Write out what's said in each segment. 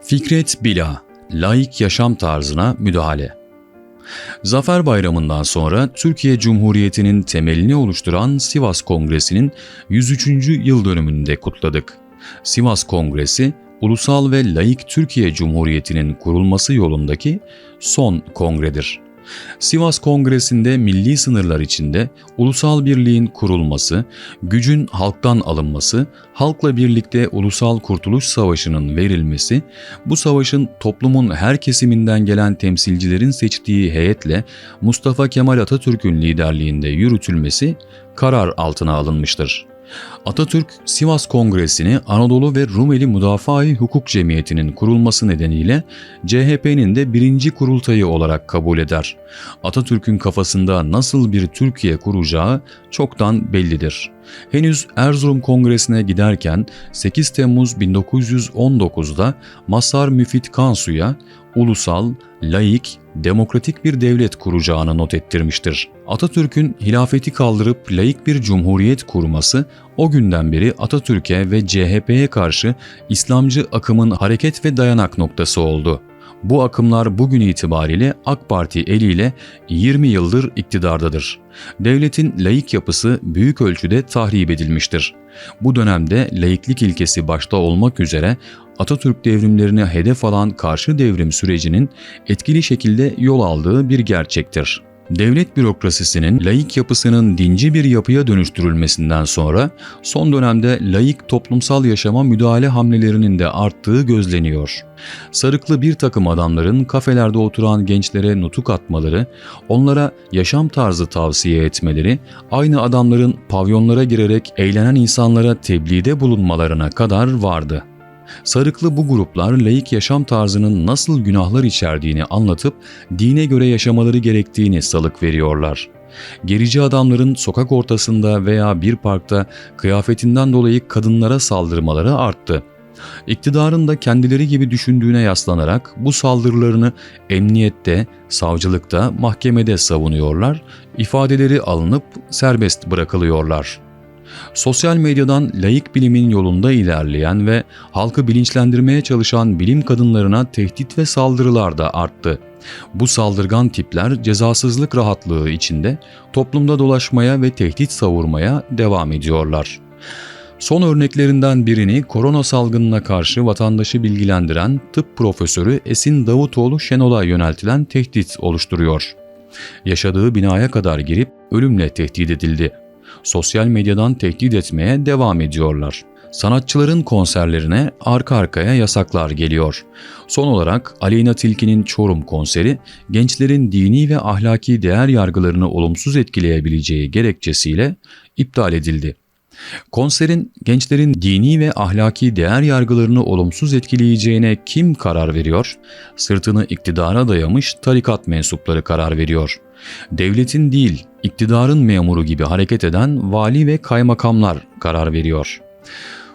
Fikret Bila, laik yaşam tarzına müdahale. Zafer Bayramı'ndan sonra Türkiye Cumhuriyeti'nin temelini oluşturan Sivas Kongresi'nin 103. yıl dönümünü de kutladık. Sivas Kongresi, ulusal ve laik Türkiye Cumhuriyeti'nin kurulması yolundaki son kongredir. Sivas Kongresi'nde milli sınırlar içinde ulusal birliğin kurulması, gücün halktan alınması, halkla birlikte ulusal kurtuluş savaşının verilmesi, bu savaşın toplumun her kesiminden gelen temsilcilerin seçtiği heyetle Mustafa Kemal Atatürk'ün liderliğinde yürütülmesi karar altına alınmıştır. Atatürk, Sivas Kongresi'ni Anadolu ve Rumeli Müdafaa-i Hukuk Cemiyeti'nin kurulması nedeniyle CHP'nin de birinci kurultayı olarak kabul eder. Atatürk'ün kafasında nasıl bir Türkiye kuracağı çoktan bellidir. Henüz Erzurum Kongresi'ne giderken 8 Temmuz 1919'da Masar Müfit Kansu'ya ulusal, laik, demokratik bir devlet kuracağını not ettirmiştir. Atatürk'ün hilafeti kaldırıp laik bir cumhuriyet kurması o günden beri Atatürk'e ve CHP'ye karşı İslamcı akımın hareket ve dayanak noktası oldu. Bu akımlar bugün itibariyle AK Parti eliyle 20 yıldır iktidardadır. Devletin laik yapısı büyük ölçüde tahrip edilmiştir. Bu dönemde laiklik ilkesi başta olmak üzere Atatürk devrimlerine hedef alan karşı devrim sürecinin etkili şekilde yol aldığı bir gerçektir. Devlet bürokrasisinin laik yapısının dinci bir yapıya dönüştürülmesinden sonra son dönemde laik toplumsal yaşama müdahale hamlelerinin de arttığı gözleniyor. Sarıklı bir takım adamların kafelerde oturan gençlere nutuk atmaları, onlara yaşam tarzı tavsiye etmeleri, aynı adamların pavyonlara girerek eğlenen insanlara tebliğde bulunmalarına kadar vardı. Sarıklı bu gruplar laik yaşam tarzının nasıl günahlar içerdiğini anlatıp dine göre yaşamaları gerektiğini salık veriyorlar. Gerici adamların sokak ortasında veya bir parkta kıyafetinden dolayı kadınlara saldırmaları arttı. İktidarın da kendileri gibi düşündüğüne yaslanarak bu saldırılarını emniyette, savcılıkta, mahkemede savunuyorlar, ifadeleri alınıp serbest bırakılıyorlar. Sosyal medyadan laik bilimin yolunda ilerleyen ve halkı bilinçlendirmeye çalışan bilim kadınlarına tehdit ve saldırılar da arttı. Bu saldırgan tipler cezasızlık rahatlığı içinde toplumda dolaşmaya ve tehdit savurmaya devam ediyorlar. Son örneklerinden birini korona salgınına karşı vatandaşı bilgilendiren tıp profesörü Esin Davutoğlu Şenol'a yöneltilen tehdit oluşturuyor. Yaşadığı binaya kadar girip ölümle tehdit edildi sosyal medyadan tehdit etmeye devam ediyorlar. Sanatçıların konserlerine arka arkaya yasaklar geliyor. Son olarak Aleyna Tilki'nin Çorum konseri gençlerin dini ve ahlaki değer yargılarını olumsuz etkileyebileceği gerekçesiyle iptal edildi. Konserin gençlerin dini ve ahlaki değer yargılarını olumsuz etkileyeceğine kim karar veriyor? Sırtını iktidara dayamış tarikat mensupları karar veriyor. Devletin değil, iktidarın memuru gibi hareket eden vali ve kaymakamlar karar veriyor.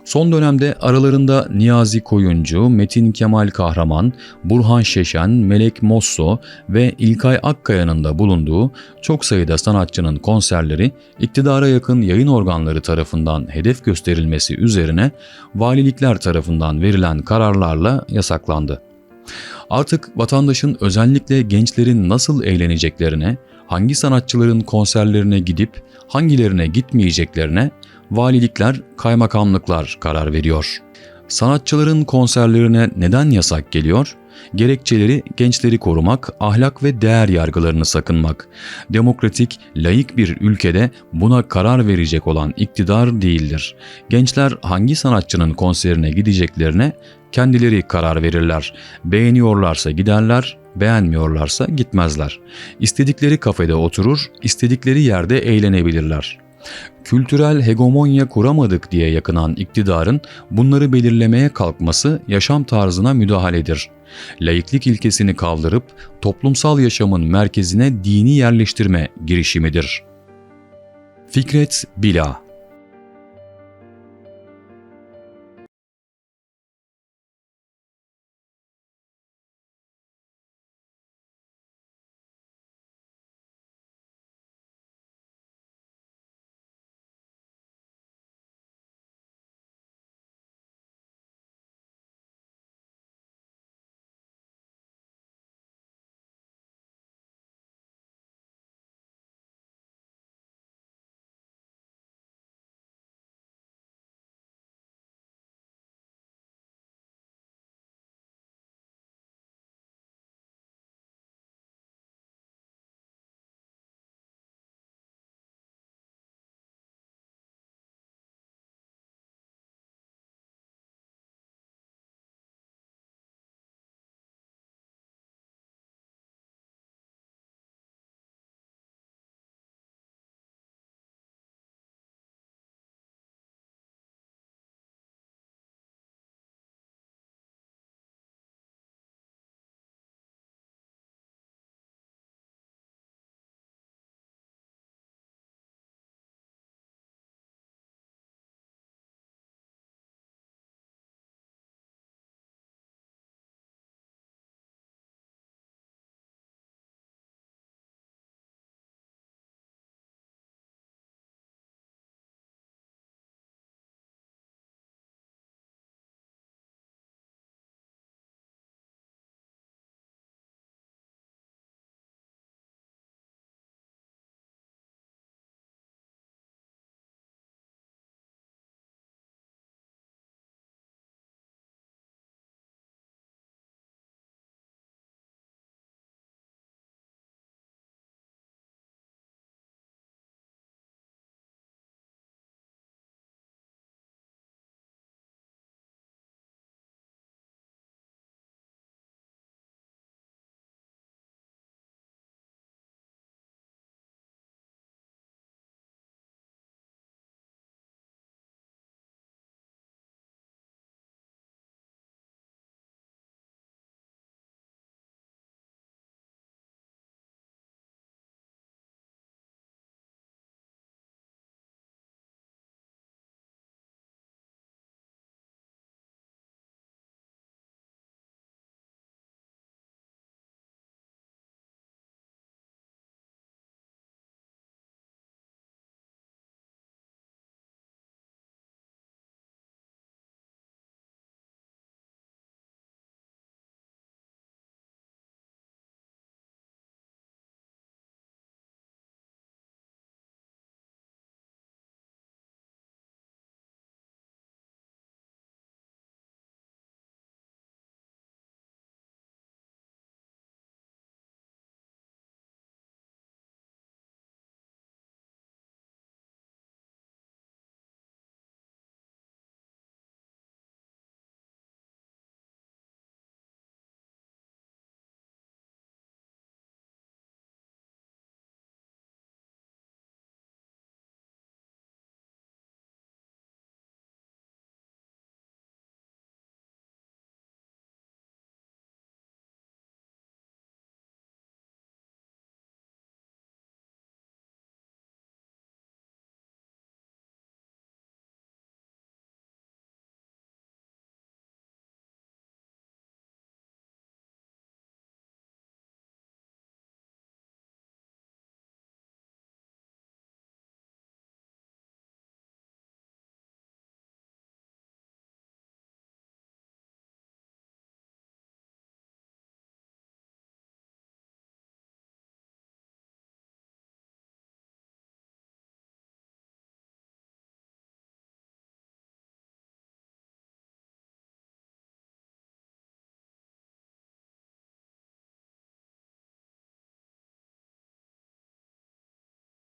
Son dönemde aralarında Niyazi Koyuncu, Metin Kemal Kahraman, Burhan Şeşen, Melek Mosso ve İlkay Akkaya'nın da bulunduğu çok sayıda sanatçının konserleri iktidara yakın yayın organları tarafından hedef gösterilmesi üzerine valilikler tarafından verilen kararlarla yasaklandı. Artık vatandaşın özellikle gençlerin nasıl eğleneceklerine, hangi sanatçıların konserlerine gidip hangilerine gitmeyeceklerine valilikler, kaymakamlıklar karar veriyor. Sanatçıların konserlerine neden yasak geliyor? Gerekçeleri gençleri korumak, ahlak ve değer yargılarını sakınmak. Demokratik, laik bir ülkede buna karar verecek olan iktidar değildir. Gençler hangi sanatçının konserine gideceklerine kendileri karar verirler. Beğeniyorlarsa giderler, beğenmiyorlarsa gitmezler. İstedikleri kafede oturur, istedikleri yerde eğlenebilirler. Kültürel hegemonya kuramadık diye yakınan iktidarın bunları belirlemeye kalkması yaşam tarzına müdahaledir. Laiklik ilkesini kaldırıp toplumsal yaşamın merkezine dini yerleştirme girişimidir. Fikret Bila